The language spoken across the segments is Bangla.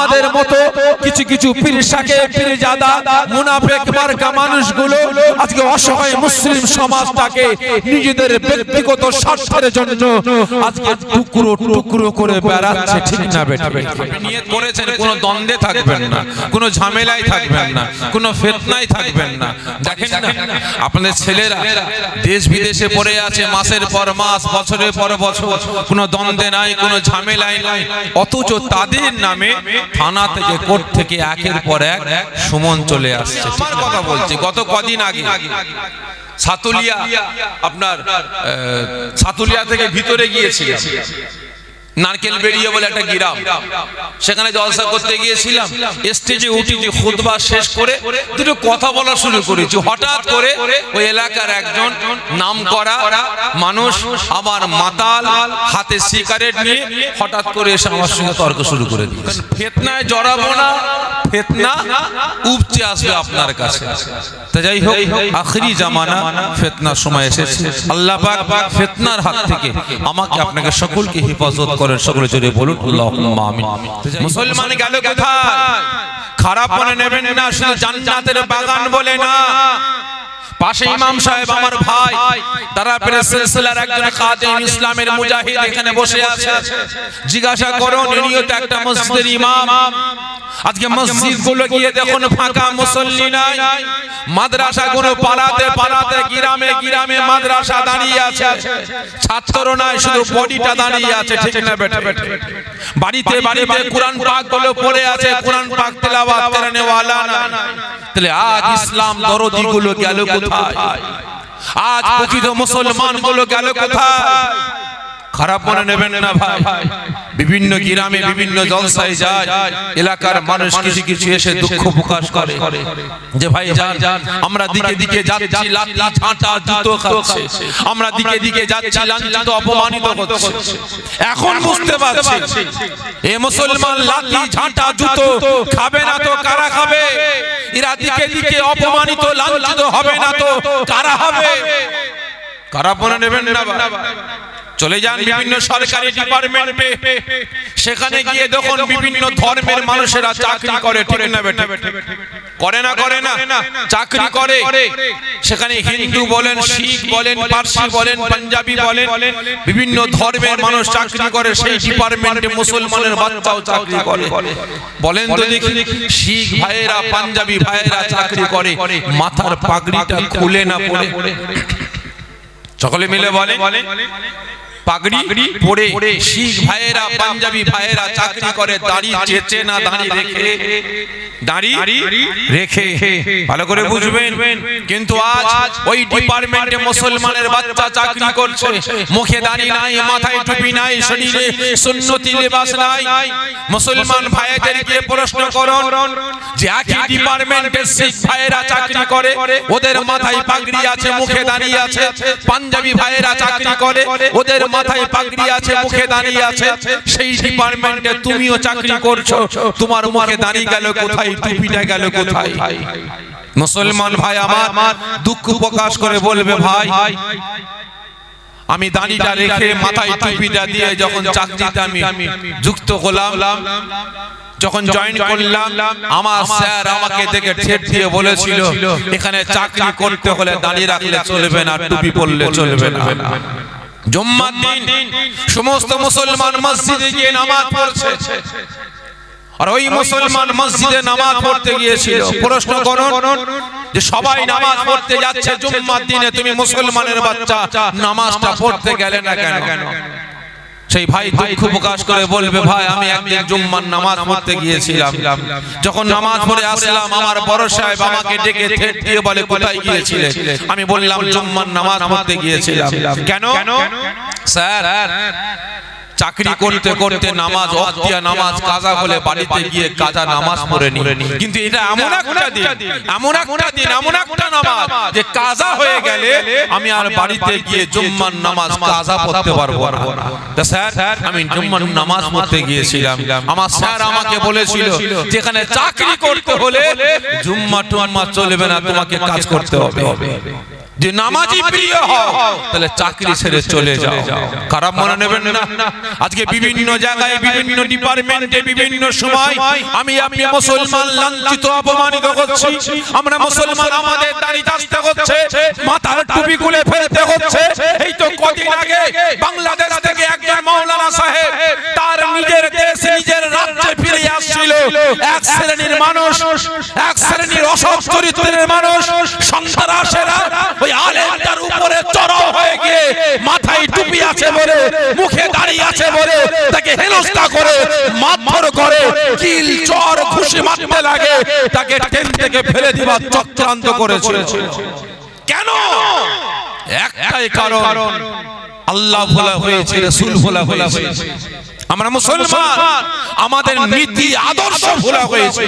আমাদের মতো কিছু কিছু পীর শাকে পীর জাদা, মুনাফেক মার্কা মানুষগুলো আজকে অসহায় মুসলিম সমাজটাকে নিজেদের ব্যক্তিগত স্বার্থের জন্য আজকে টুকরো টুকরো করে বেড়াচ্ছে, ঠিক না বেটা? নিয়ত করেছেন, কোনো দ্বন্দ্বে থাকবেন না, কোনো ঝামেলায় থাকবেন না, কোনো ফেতনায় থাকবেন না। দেখেন না, আপনাদের ছেলেরা দেশ বিদেশে পড়ে আছে, মাসের পর মাস, বছরের পর বছর, কোনো দ্বন্দ্বে নাই, কোনো ঝামেলায় নাই, অথচ তাদের নামে থানা থেকে কোর্ট থেকে একের পর এক সুমন চলে আসছে। আমার কথা বলছি গত কদিন আগে সাতুলিয়া আপনার সাতুলিয়া থেকে ভিতরে গিয়েছিলাম। নারকেল বেরিয়ে বলে একটা গ্রাম। সেখানে জলসা করতে গিয়েছিলাম। স্টেজে উঠেছি খুতবা শেষ করে দুটো কথা বলা শুরু করেছি হঠাৎ করে ওই এলাকার একজন নাম করা মানুষ আমার মাতাল, হাতে সিগারেট নিয়ে হঠাৎ করে এসে আমার সঙ্গে তর্ক শুরু করে দিল। ফেতনায় জড়াবো না, ফেতনা উপচে আসবে আপনার কাছে। তা যাই হোক, আখরি জামানা ফেতনার সময় এসেছে। আল্লাহ পাক ফেতনার হাত থেকে আমাকে আপনাকে সকলকে হেফাজত করেন, সকলে জোরে বলুন মুসলমান গেল কোথায়? খারাপ মনে নেবেন না, শুধু জান্নাতের বাগান বলে না। পাশে ইমাম সাহেব আমার ভাই তারা সিলসিলার একজন খাদেম ইসলামের মুজাহিদ এখানে বসে আছে। জিজ্ঞাসা করুন ইনিও তো একটা মসজিদের ইমাম। আজকে মসজিদগুলো গিয়ে দেখুন ফাঁকা মুসল্লি নাই। মাদ্রাসা গুলো পাড়াতে পাড়াতে গ্রামে গ্রামে মাদ্রাসা দাঁড়িয়ে আছে। ছাত্র নাই শুধু বডিটা দাঁড়িয়ে আছে ঠিক না বেটা বেটা বাড়িতে বাড়িতে কোরআন পাকগুলো পড়ে আছে কোরআন পাক তেলাওয়াত করনে ওয়ালা না তাহলে আজ ইসলাম দরদি গুলো গেল কোথায়? আজ প্রকৃত মুসলমানগুলো গেল কোথায়? খারাপ মনে নেবেন না ভাই। বিভিন্ন গ্রামে বিভিন্ন জলসায় যায় এলাকার মানুষ কিছু কিছু এসে দুঃখ প্রকাশ করে যে ভাই যান আমরা দিকে দিকে যাচ্ছি লাঠি ঝাঁটা জুতো খাচ্ছে। আমরা দিকে দিকে যাচ্ছি লাঞ্ছিত অপমানিত হচ্ছে। এখন বুঝতে পারছি এ মুসলমান লাঠি ঝাঁটা জুতো খাবে না তো কারা খাবে? এরা দিকে দিকে অপমানিত লাঞ্ছিত হবে না তো কারা হবে কারা মনে নেবেন না? চলে যান বিভিন্ন সরকারি ডিপার্টমেন্টে সেখানে গিয়ে দেখুন বিভিন্ন ধর্মের মানুষেরা চাকরি করে ঠিক না বেটা করে না করে না চাকরি করে। সেখানে হিন্দু বলেন শিখ বলেন পার্সি বলেন পাঞ্জাবি বলেন বিভিন্ন ধর্মের মানুষ চাকরি করে সেই ডিপার্টমেন্টে মুসলমানের বাচ্চাও চাকরি করে। বলেন তো দেখি শিখ ভাইয়েরা পাঞ্জাবি ভাইয়েরা চাকরি করে। মাথার পাগড়িটা খুলে না পড়ে। সকলে মিলে বলে পাগড়ি পরে শিখ ভাইয়েরা পাঞ্জাবি ভাইয়েরা চাকরি করে দাড়ি চেচে না দাড়ি রেখে। দাড়ি রেখে। ভালো করে বুঝবেন। কিন্তু আজ ওই ডিপার্টমেন্টে মুসলমানের বাচ্চা চাকরি করছে। মুখে দাড়ি নাই মাথায় টুপি নাই শরীরে সুন্নতি লেবাস নাই। মুসলমান ভাইদেরকে প্রশ্ন করুন। যে একই ডিপার্টমেন্টে শিখ ভাইয়েরা চাকরি করে ওদের মাথায় পাগড়ি আছে মুখে দাঁড়িয়ে আছে পাঞ্জাবি ভাইয়েরা চাকরি করে ওদের মাথায় পাগড়ি আছে, মুখে দাঁড়িয়ে আছে, সেই ডিপার্টমেন্টে তুমিও চাকরি করছ, তোমার মুখে দাঁড়িয়ে গেল কোথায়, টুপিটা গেল কোথায়? মুসলমান ভাই আমার, দুঃখ প্রকাশ করে বলবে, ভাই, আমি দাঁড়িটা রেখে মাথায় টুপিটা দিয়ে যখন চাকরিতে আমি যুক্ত হলাম, যখন জয়েন করলাম, আমার স্যার আমাকে দেখে ঠেট দিয়ে বলেছিল, এখানে চাকরি করতে হলে দাঁড়িয়ে রাখলে চলবে না, টুপি পরলে চলবে না। জুম্মার দিন সমস্ত মুসলমান মসজিদে গিয়ে নামাজ পড়ছে। আর ওই মুসলমান মসজিদে নামাজ পড়তে গিয়েছিল। প্রশ্ন করুন যে সবাই নামাজ পড়তে যাচ্ছে জুম্মার দিনে, তুমি মুসলমানের বাচ্চা, নামাজটা পড়তে গেলে না কেন? সেই ভাই দুঃখ প্রকাশ করে বলবে ভাই আমি একদিন জুম্মার নামাজ পড়তে গিয়েছিলাম। যখন নামাজ পড়ে আসলাম আমার বড় সাহেব আমাকে ডেকে থেট দিয়ে বলে কোথায় গিয়েছিলে? আমি বললাম জুম্মার নামাজ পড়তে গিয়েছিলাম। কেন? স্যার চাকরি করতে করতে নামাজ অক্তিয়া নামাজ কাজা হলে বাড়িতে গিয়ে কাজা নামাজ পড়ে নি। কিন্তু এটা এমন একটা দিন এমন একটা দিন এমন একটা নামাজ যে কাজা হয়ে গেলে আমি আর বাড়িতে গিয়ে জুম্মার নামাজ কাজা পড়তে পারব না। তা স্যার আমি জুম্মার নামাজ পড়তে গিয়েছিলাম। আমার স্যার আমাকে বলেছিল যেখানে চাকরি করতে হলে জুম্মা টুম্মা চলবে না তোমাকে কাজ করতে হবে। যে নামাজি প্রিয় হও তাহলে চাকরি ছেড়ে চলে যাও। খারাপ মনে নেবেন না। আজকে বিভিন্ন জায়গায় বিভিন্ন ডিপার্টমেন্টে বিভিন্ন সময় আমি আমি মুসলমান লাঞ্ছিত অপমানিত করছি। আমরা মুসলমান আমাদের দাড়ি চাষতে হচ্ছে মাথার টুপি খুলে ফেলতে হচ্ছে এই তো কদিন আগে বাংলাদেশ থেকে একজন মাওলানা সাহেব তার নিজের দেশ নিজের রাজ্যে ফিরে আসছিল। এক শ্রেণির মানুষ এক শ্রেণির অসৎ চরিত্রের মানুষ সন্ত্রাসেরা টুপি আছে বলে মুখে দাঁড়িয়ে আছে বলে তাকে হেনস্থা করে মারধর করে কিল চর খুশি মারতে লাগে তাকে ট্রেন থেকে ফেলে দিবার চক্রান্ত করেছে। কেন? একটাই কারণ আল্লাহ ভোলা হয়েছে রসুল ভোলা হয়েছে। আমরা মুসলমান। আমাদের নীতি আদর্শ ভোলা হয়েছে।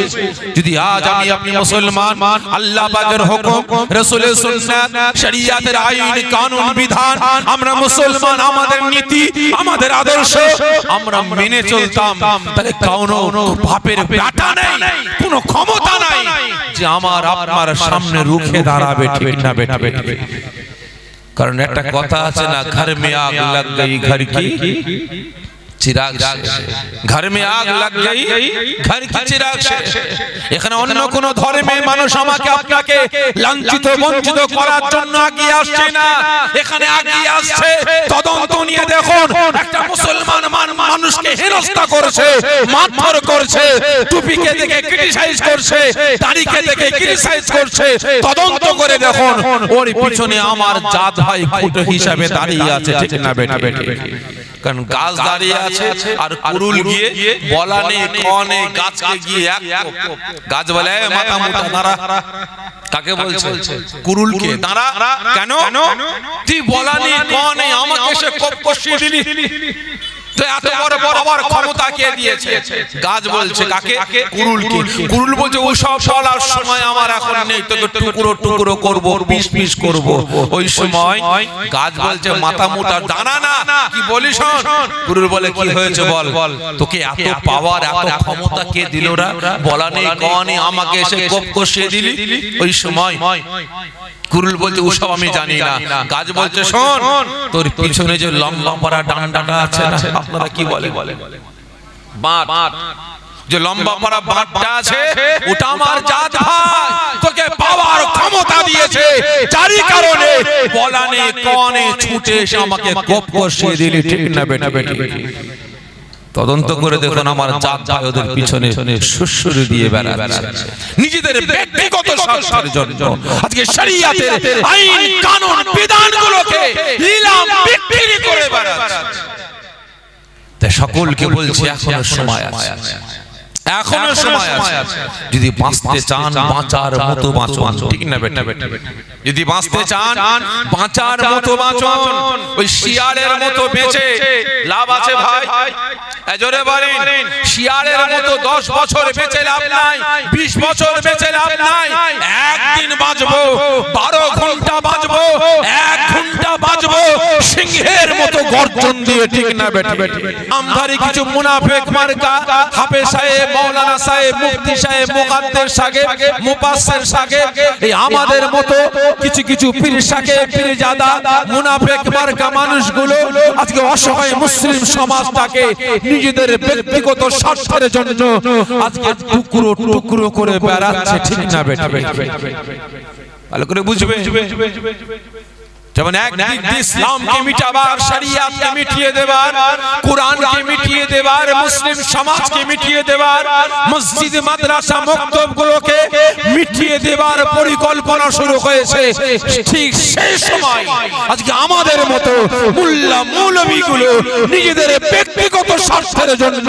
যদি আজ আমি আপনি মুসলমান আল্লাহ পাকের হুকুম রাসূলের সুন্নাত শরিয়াতের আইন কানুন বিধান আমরা মুসলমান আমাদের নীতি আমাদের আদর্শ আমরা মেনে চলতাম। তাহলে কোনো বাপের বেটা নেই কোনো ক্ষমতা নাই যে আমার আপনার সামনে রুখে দাঁড়াবে ঠিক না বেটা বেটা কারণ একটা কথা আছে না ঘর মে আগ লাগ গই ঘর কি? চিরাগ ঘর মে আগ লাগ গই ঘর কি চিরাগ এখানে অন্য কোন ধর্মের মানুষ আমাকে আপনাকে লাঞ্ছিত বঞ্চিত করার জন্য আগিয়ে আসছে না। এখানে আগিয়ে আসছে। তদন্ত নিয়ে দেখুন। একটা মুসলমান মান- মানুষকে হেনস্থা করছে মারধর করছে টুপিকে দেখে ক্রিটিসাইজ করছে দাড়িকে দেখে ক্রিটিসাইজ করছে তদন্ত করে দেখুন। ওর পিছনে আমার জাত ভাই খুঁটো হিসাবে দাঁড়িয়ে আছে ঠিক না বেটা? বেটি? কারণ গাছ দাঁড়িয়ে আছে আর কুরুল গিয়ে বলা নেই কনে গাছকে গিয়ে এক গাছ বলে "এ, মাথা মুটা দাঁড়া তাকে বলছে? কুরুলকে দাঁড়া কেন? তুই বলা নেই কনে আমাকে সে কপ কষিয়ে দিলি। তো এত বড় বড় ক্ষমতা কে দিয়েছে? গাছ বলছে কাকে? কুরুলকে। কুরুল বলছে ও সব সময় আমার এখন নেই তোকে টুকরো টুকরো করব পিস পিস করব। ওই সময় গাছ বলছে মাথা মোটা দানা না কি বলিস শোন? কুরুল বলে কি হয়েছে বল? তোকে এত পাওয়ার এত ক্ষমতা কে দিল বলা নেই কনে আমাকে এসে কোপ কষিয়ে দিলি? ওই সময়। কুরুল বলছে ওসব আমি জানি না। গাছ বলছে শোন তোর পিছনে যে লম্বা পাড়া ডান্ডাটা আছে আপনারা কি বলে বাঁট যে লম্বা পাড়া বাঁটটা আছে ওটা আমার জাত ভাই তোকে পাওয়ার ক্ষমতা দিয়েছে। যারই কারণে বলা নেই কনে ছুটে এসে আমাকে কোপ কষিয়ে দিলি ঠিক না বেটা বেটি? তদন্ত করে দেখুন আমার জাত ভাই ওদের পিছনে সুসুরি দিয়ে বেড়াচ্ছে। নিজেদের ব্যক্তিগত স্বার্থের জন্য। আজকে শরিয়াতের আইন কানুন বিধানগুলোকে নিলাম বিক্রি করে বেড়াচ্ছে। তাই সকলকে বলছি এখনও সময় আছে। এখনও সময় আছে। যদি বাঁচতে চান বাঁচার মতো বাঁচুন। ঠিক না বেটা। যদি বাঁচতে চান বাঁচার মতো বাঁচুন। ওই শিয়ালের মতো বেঁচে। লাভ আছে ভাই। এজরে বলেন শিয়ালের মতো দশ বছর বেঁচে লাভ নাই। বিশ বছর বেঁচে লাভ নাই। একদিন বাঁচবো। বারো ঘণ্টা বাঁচবো। এক ঘণ্টা বাঁচবো। সিংহের মতো গর্জন দিয়ে ঠিক না বেটা। আমদারি কিছু মুনাফেক মার্কা হাফেজ সাহেব মৌলানা সাহেব, মুফতি সাহেব মুকাদ্দের সাহেব মুপাসসির সাহেব, এই আমাদের মতো কিছু কিছু পীর সাহেব পীরজাদা, মুনাফেক মার্কা মানুষগুলো আজকে অসহায় মুসলিম সমাজটাকে নিজেদের ব্যক্তিগত স্বার্থের জন্য আজকে টুকরো টুকরো করে বেড়াচ্ছে, ঠিক না বেটা? ভালো করে বুঝবে? যেমন দিয়ে ইসলামকে মিটাবার শরিয়াতকে মিটিয়ে দেবার কোরআনকে মিটিয়ে দেবার মুসলিম সমাজকে মিটিয়ে দেবার মসজিদ মাদ্রাসা মক্তবগুলোকে মিটিয়ে দেবার পরিকল্পনা শুরু হয়েছে। ঠিক সেই সময় আজকে আমাদের মতো মুল্লা মৌলবীগুলো নিজেদের ব্যক্তিগত স্বার্থের জন্য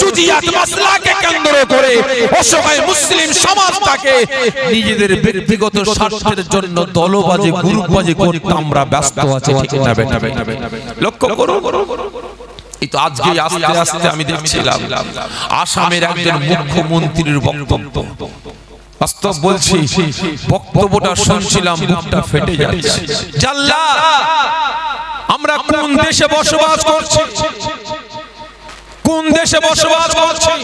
জুজিয়াত মাসলাকে কেন্দ্র করে অসহায় মুসলিম সমাজটাকে নিজেদের ব্যক্তিগত স্বার্থের জন্য দলবাজি গ্রুপবাজি করতে আমরা ব্যস্ত আছি ঠিক না বেটা? লক্ষ্য করো এই তো আজকে আস্তে আস্তে আমি দেখছিলাম। আসামের একজন মুখ্যমন্ত্রীর বক্তব্য। বাস্তব বলছি বক্তব্যটা শুনছিলাম বুকটা ফেটে যাচ্ছে। জাল্লা! আমরা কোন দেশে বসবাস করছি? কোন দেশে বসবাস করছি?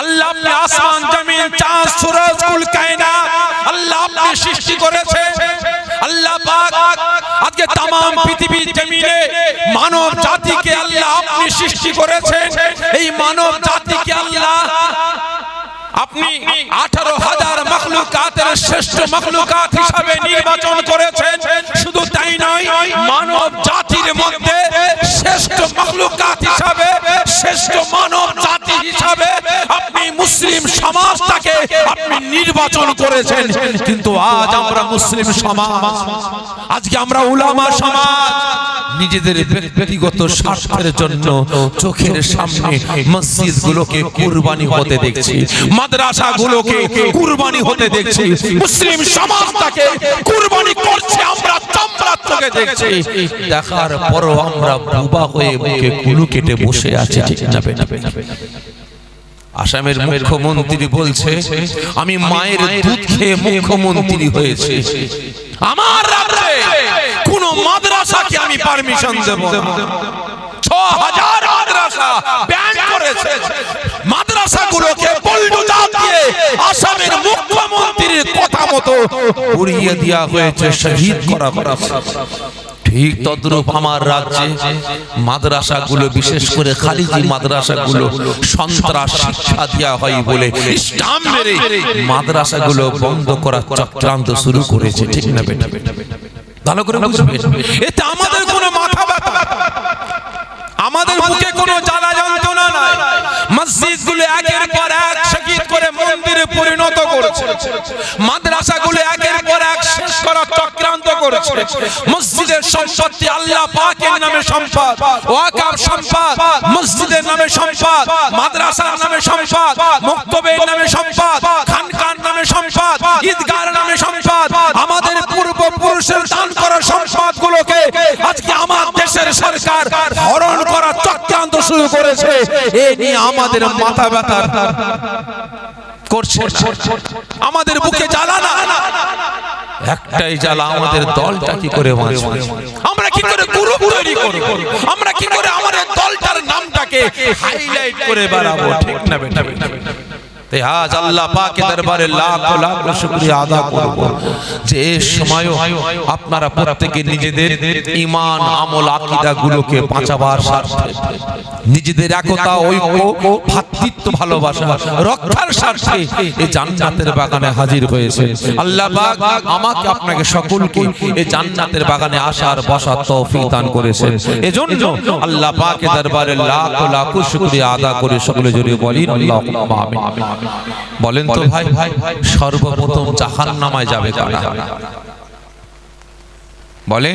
আল্লাহ আপনি আসমান জমিন চাঁদ সূরজ কুল কায়নাত। আল্লাহ আপনি সৃষ্টি করেছে আল্লাহ পাক তামাম পৃথিবীর জমিনে মানব জাতিকে আল্লাহ আপনি সৃষ্টি করেছেন। এই মানব জাতিকে আল্লাহ আপনি আঠারো হাজার মখলুকাতের শ্রেষ্ঠ মখলুকাত হিসাবে নির্বাচন করেছেন। শুধু তাই নয় মানব জাতির মধ্যে শ্রেষ্ঠ মখলুকাত হিসাবে শ্রেষ্ঠ মানব জাতি হিসাবে আপনি মুসলিম সমাজটাকে আপনি নির্বাচন করেছেন, কিন্তু আজ আমরা মুসলিম সমাজ। আজকে আমরা উলামা সমাজ। নিজেদের ব্যক্তিগত স্বার্থের জন্য চোখের সামনে মসজিদ গুলোকে কুরবানি হতে দেখছি মাদ্রাসা গুলোকে কুরবানি হতে দেখছি, মুসলিম সমাজটাকে কুরবানি করছে আমরা দেখছি। দেখার পরও আমরা বুবা হয়ে মুখে কুলু কেটে বসে আছি ঠিক না। আসামের মুখ্যমন্ত্রী বলছে আমি মায়ের দুধ খেয়ে মুখ্যমন্ত্রী হয়েছে। আমার রাজ্যে কোন মাদ্রাসাকে আমি পারমিশন দেব ছ হাজার মাদ্রাসা ব্যান করেছে। মাদ্রাসাগুলোকে বুলডোজার দিয়ে আসামের মুখ্যমন্ত্রীর কথা মতো উড়িয়ে দেওয়া হয়েছে শহীদ করা হয়েছে। ঠিক তদ্রূপ আমার রাজ্যে মাদ্রাসাগুলো, বিশেষ করে খালিজি মাদ্রাসাগুলো সন্ত্রাস শিক্ষা দেওয়া হয় বলে মাদ্রাসাগুলো বন্ধ করার চক্রান্ত শুরু করেছে, ঠিক না বেটা? ভালো করে বুঝবেন এতে আমাদের কোনো মাথা ব্যথা আমাদের বুকে কোনো জ্বালা যন্ত্রণা নাই। মসজিদগুলো একের পর এক শহীদ করে মন্দিরে পরিণত করেছে। মাদ্রাসাগুলো একের পর এক শেষ চক্রান্ত করেছে মসজিদের সম্পত্তি আল্লাহ পাকের নামে সম্পদ। ওয়াকাব সম্পদ, মসজিদের নামে সম্পদ, মাদ্রাসার নামে সম্পদ, মুক্তবের নামে সম্পদ, খানকার নামে সম্পদ, ঈদগার নামে সম্পদ। আমাদের দান করা সম্পদগুলোকে আজকে আমার দেশের সরকার হরণ করার চক্রান্ত শুরু করেছে। এ নিয়ে আমাদের মাথা ব্যথা করছে। আমাদের বুকে জ্বালা না। একটাই জ্বালা আমাদের দলটা কি করে বাঁচবে। আমরা কি করে গ্রুপ তৈরি করব? আমরা কি করে আমাদের দলটার নামটাকে হাইলাইট করে বাড়াবো? ঠিক না বেটা। তাই আজ আল্লাহ পাকের দরবারে লাখ লাখ শুকরিয়া আদা করব। যে এই সময়ও আপনারা প্রত্যেকে নিজেদের ঈমান, আমল আকীদা গুলোকে বাঁচাবার স্বার্থে, নিজেদের একতা, ঐক্য ভ্রাতৃত্ব ভালোবাসা রক্ষার স্বার্থে এই জান্নাতের বাগানে হাজির হয়েছে আল্লাহ পাক আমাকে, আপনাকে সকলকে এই জান্নাতের বাগানে আসার, বসার তৌফিক দান করেছে এজন্য আল্লাহ পাকের দরবারে লাখ লাখ শুকরিয়া আদা করে সকলে জড়িয়ে বলেন, আল্লাহুম্মা আমিন। বলেন তো ভাই সর্বপ্রথম জাহান্নামায় যাবে কারা? বলে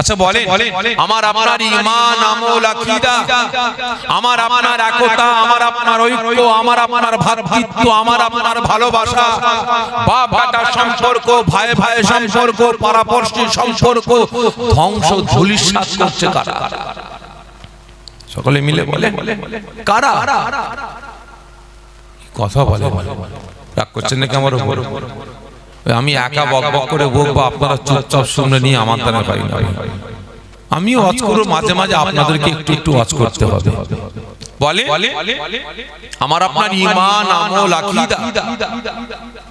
আচ্ছা বলে আমার আপনার ইমান আমল আকীদা। আমার আপনার একতা আমার আপনার ঐক্য আমার আপনার ভাতৃত্ব আমার আপনার ভালোবাসা। বাপ বেটার সম্পর্ক ভাই ভাই সম্পর্ক পারাপড়শি সম্পর্ক ধ্বংস ধুলিসাৎ করছে কারা? সকলে মিলে বলে কারা? কথা বলে। রাগ করছেন নাকি আমার উপর? আমি একা বক বক করে বকবো আপনারা চুপচাপ শুনে নিয়ে আমার দ্বারা পাই না। আমিও ওয়াজ করব মাঝে মাঝে আপনাদেরকে একটু একটু ওয়াজ করতে হবে। বলে? আমার আপনার ইমান আমল আকীদা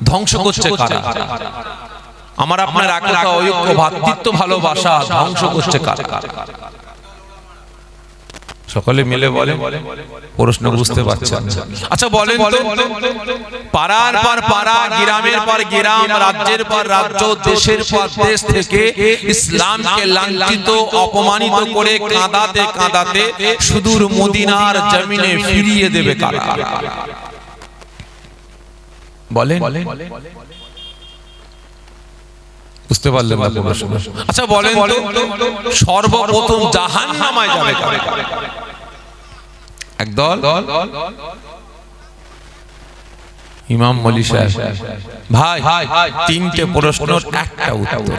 ধ্বংস করছে কারা? আমার আপনার একতা ঐক্য ভাতৃত্ব ভালোবাসা ধ্বংস করছে কারা? সকলে মিলে বলে, প্রশ্ন বুঝতে পারছেন। আচ্ছা বলেন পাড়ার পর পাড়া, গ্রামের পর গ্রাম, রাজ্যের পর রাজ্য, দেশের পর দেশ থেকে ইসলামকে লাঞ্ছিত, অপমানিত করে কাঁদাতে কাঁদাতে সুদূর মদিনার জমিনে ফিরিয়ে দেবে কারা? বলেন। বুঝতে পারলেন না প্রশ্ন আচ্ছা বলেন তো সর্বপ্রথম জাহান্নামায় যাবে কারা? একদল ইমাম মলি সাহেব। ভাই তিনটে প্রশ্ন একটা উত্তর।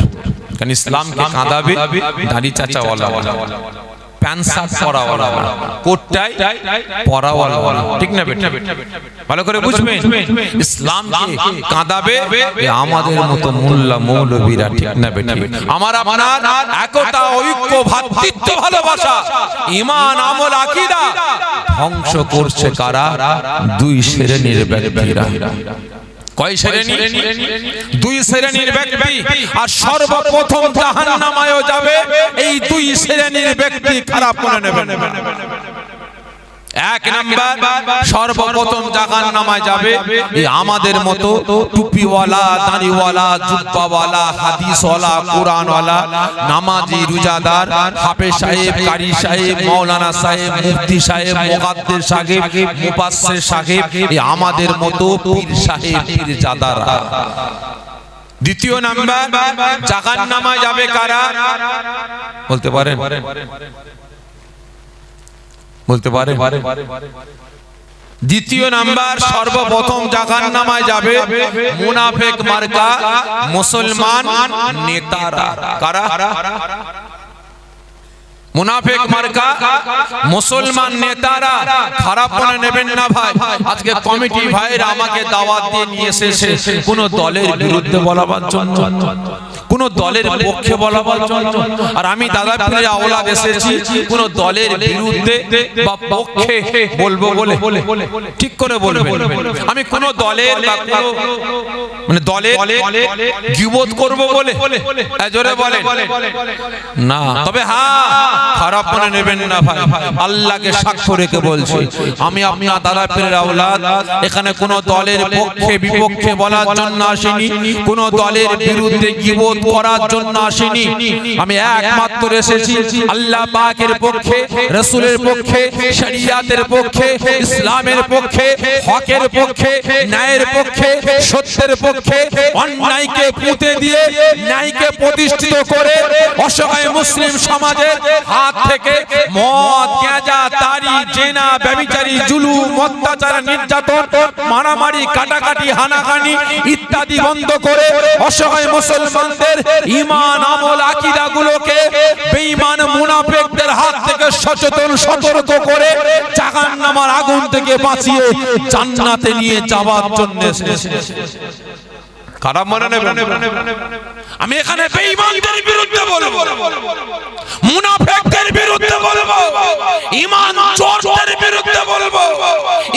কারণ ইসলামকে কাঁদাবে দাড়ি চাচা ওয়ালা প্যান্ট শার্ট পরাওয়ালা। কোটটাই পরাওয়ালা। ঠিক না বেটা? ভালো করে বুঝবেন? ইসলামকে কাঁদাবে আমাদের মতো মোল্লা মৌলবীরা ঠিক না বেটা? আমার আপনার একতা ঐক্য ভ্রাতৃত্ব ভালোবাসা ঈমান আমল আকীদা ধ্বংস করছে কারা? দুই শ্রেণির ব্যক্তিরা। কয় শ্রেণি? দুই শ্রেণির ব্যক্তি। আর সর্বপ্রথম জাহান্নামায়ও যাবে। এই দুই শ্রেণির ব্যক্তি খারাপ মনে নেবেন এক নাম্বার সর্বপ্রথম জাহান নামায় যাবে। এই আমাদের মতো টুপিওয়ালা দাড়িওয়ালা জুব্বাওয়ালা হাদিসওয়ালা কোরআনওয়ালা নামাজি রোজাদার হাফেজ সাহেব কারি সাহেব মাওলানা সাহেব মুফতি সাহেব মুকাদ্দের সাহেব মুফাসসির সাহেব এই আমাদের মতো পীর সাহেব পীরজাদারা। দ্বিতীয় নাম্বার জাহান নামায় যাবে কারা? বলতে পারেন। বলতে পারে। দ্বিতীয় নাম্বার, সর্বপ্রথম জাহান নামায় যাবে মুনাফেক মার্কা, মুসলমান নেতারা। কারা? মুনাফেক মার্কা, মুসলমান নেতারা। খারাপ মনে নেবেন না ভাই। আজকে কমিটি ভাইরা আমাকে দাওয়াত দিয়ে নিয়ে এসেছে। কোন দলের বিরুদ্ধে বলাবার জন্য। কোন দলের পক্ষে বলা বল আর আমি দাদা পীরের আওলাদ এসেছি কোন দলের বিরুদ্ধে বা পক্ষে বলব বলে। ঠিক করে বলবেন। আমি কোন দলের বা মানে দলে গিবোধ করব বলে। হ্যাঁ, জোরে বলে না। তবে হ্যাঁ। খারাপ মনে নেবেন না ভাই। আল্লাহকে সাক্ষ্য রেখে বলছি। আমি আপনার দাদা পীরের আওলাদ। এখানে কোন দলের পক্ষে বিপক্ষে বলার জন্য আসিনি। কোন দলের বিরুদ্ধে গিবত করার জন্য আসিনি। আমি একমাত্র এসেছি আল্লাহ পাকের পক্ষে রসুলের পক্ষে শরিয়াতের পক্ষে ইসলামের পক্ষে হকের পক্ষে ন্যায়ের পক্ষে সত্যের পক্ষে অন্যায়কে পুঁতে দিয়ে ন্যায়কে প্রতিষ্ঠিত করে অসহায় মুসলিম সমাজের হাত থেকে মদ গাঁজা তারি, জেনা, ব্যভিচারী জুলুম অত্যাচার, নির্যাতন, মারামারি, কাটাকাটি, হানাহানি ইত্যাদি বন্ধ করে অসহায় মুসলমানদের ইমান আমল আকিদা গুলোকে বেঈমান মুনাফিকদের হাত থেকে সচেতন, সতর্ক করে জাহান্নামের আগুন থেকে বাঁচিয়ে জান্নাতে নিয়ে যাওয়ার জন্য খারাপ মনে আমি এখানে বেঈমানদের বিরুদ্ধে বলব। মুনাফিকদের বিরুদ্ধে বলব। ঈমান চোরদের বিরুদ্ধে বলব।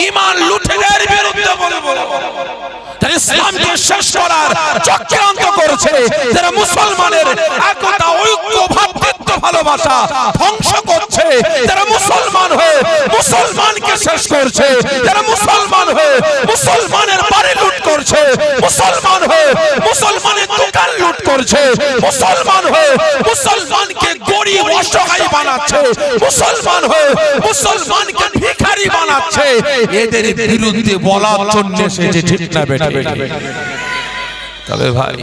ঈমান লুটেদের বিরুদ্ধে বলব। যারা ইসলামকে শেষ করার চক্রান্ত করছে, যারা মুসলমানের একতা, ঐক্য ভ্রাতৃত্ব ভালোবাসা ধ্বংস করছে, যারা মুসলমান হয়ে মুসলমানকে শেষ করছে, যারা মুসলমান হয়ে মুসলমানের বাড়ি লুট করছে, মুসলমান লুট করছে। মুসলমান হয়ে, মুসলমানকে গরিব অসহায় বানাচ্ছে। মুসলমান হয়ে, মুসলমানকে ভিখারি বানাচ্ছে। এদের বিরুদ্ধে বলার জন্য এসেছে ঠিক না বেটা তবে ভাই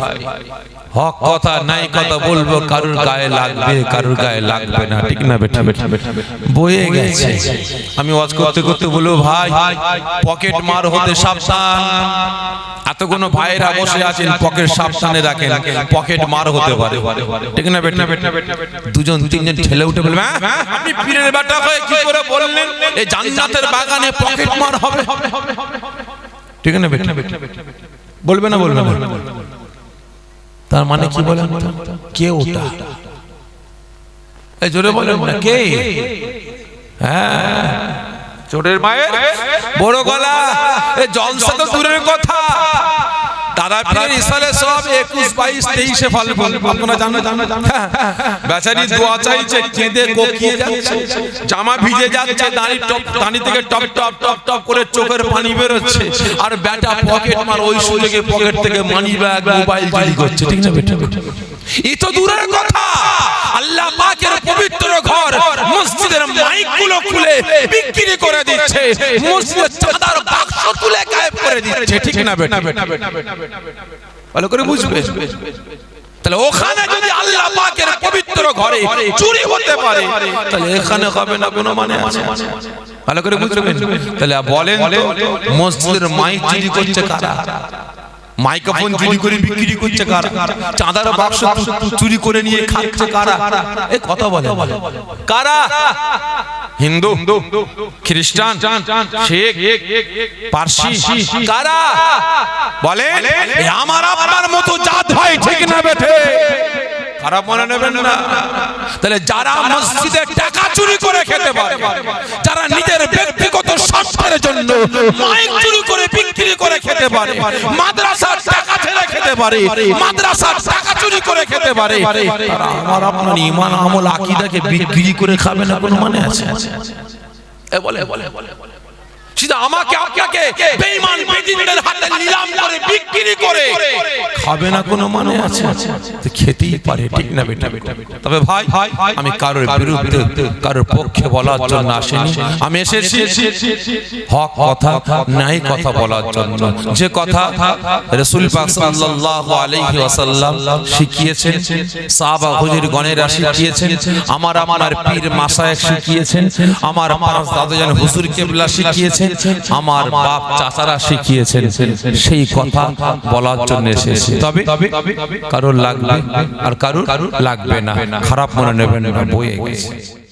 হক কথা নাই কথা বলব কারুর গায়ে লাগবে কারুর গায়ে লাগবে না ঠিক না বেটা বেটা বয়ে গেছে আমি ওয়াজ করতে করতে বলব ভাই পকেট মার হতে সাবধান এত এতগুলো ভাইয়েরা বসে আছেন পকেট সাবধানে রাখেন পকেট মার হতে পারে ঠিক না বেটা বেটা দুজন তিনজন ঠেলে উঠে বলবে "হ্যাঁ, আপনি পীরের বেটা হয়ে কি করে বললেন এই জান্নাতের বাগানে পকেট মার হবে ঠিক না বেটা বলবে না বলবে না তার মানে কি বলেন তো? কে ওটা? এই জোরে বলেন না কে? হ্যাঁ। চোরের মায়ের বড় গলা। এ জলসা তো দূরের কথা। দাদা পীরের ইসালে সব একুশ বাইশ তেইশে ফাল্গুন। আপনারা জানো জানো জানো বেচারি দোয়া চাইছে কেঁদে কোকিয়ে যাচ্ছে। জামা ভিজে যাচ্ছে দাঁড়ি টপ দাঁড়ি থেকে টপ টপ টপ টপ করে চোখের পানি বেরোচ্ছে। আর ব্যাটা পকেট মার ওই সুযোগে পকেট থেকে মানি ব্যাগ মোবাইল চুরি করছে ঠিক না বেটা? তো দূরের কথা। আল্লাহ পাকের পবিত্র ঘর মসজিদের মাইকগুলো খুলে বিক্রি করে দিচ্ছে। মসজিদের চাঁদার বাক্স তুলে গায়েব করে দিচ্ছে। ঠিক না বেটা। ভালো করে বুঝবে। তাহলে ওখানে যদি আল্লাহ পাকের পবিত্র ঘরে চুরি হতে পারে তাহলে এখানে হবে না কোনো মানে আছে। ভালো করে বুঝবেন? তাহলে বলেন মসজিদের মাইক চুরি করছে কারা? মাইক্রোফোন চুরি করে বিক্রি করছে কারা? চাঁদার বাক্স চুরি করে নিয়ে খাচ্ছে কারা? এ কথা বলে। কারা? হিন্দু, খ্রিস্টান, শেখ, পার্সি। কারা? বলে আমার আপনার মতো জাত হয়, ঠিক না বেঠে। খারাপ মনে নেবেন না। তাহলে যারা মসজিদে টাকা চুরি করে খেতে পারে যারা নিজের ব্যক্তিগত স্বার্থের জন্য মাইক চুরি করে বিক্রি করে খেতে পারে মাদ্রাসা পারে মাদ্রাসার টাকা চুরি করে খেতে পারে। তারা আমার আপনার ইমান আমল আকীদাকে বিক্রি করে খাবে না কোনো মানে আছে? এ বলে বলে বলে। সেটা আমাকে আপনাকে বেঈমান বেদিনদের হাতে নিলাম করে বিক্রি করে। খাবে না কোনো মানে আছে? তো খেতেই পারে ঠিক না বেটা? তবে ভাই আমি কারোর বিরুদ্ধে কারোর পক্ষে বলার জন্য আসিনি। আমি এসেছি। হক কথা কথা বলার জন্য। যে কথা রাসূল পাক সাল্লাল্লাহু আলাইহি ওয়াসাল্লাম শিখিয়েছেন সাহাবা হুজুর গণেরা শিখিয়েছেন আমার আমার পীর মাসায়েক শিখিয়েছেন আমার পাঁচ দাদাজান হুজুর কেবলা শিখিয়েছেন আমার বাপ চাচারা শিখিয়েছেন সেই কথা বলার জন্য এসেছে। তবে কারোর লাগবে আর কারোর লাগবে না। খারাপ মনে নেবেন বয়ে গেছে।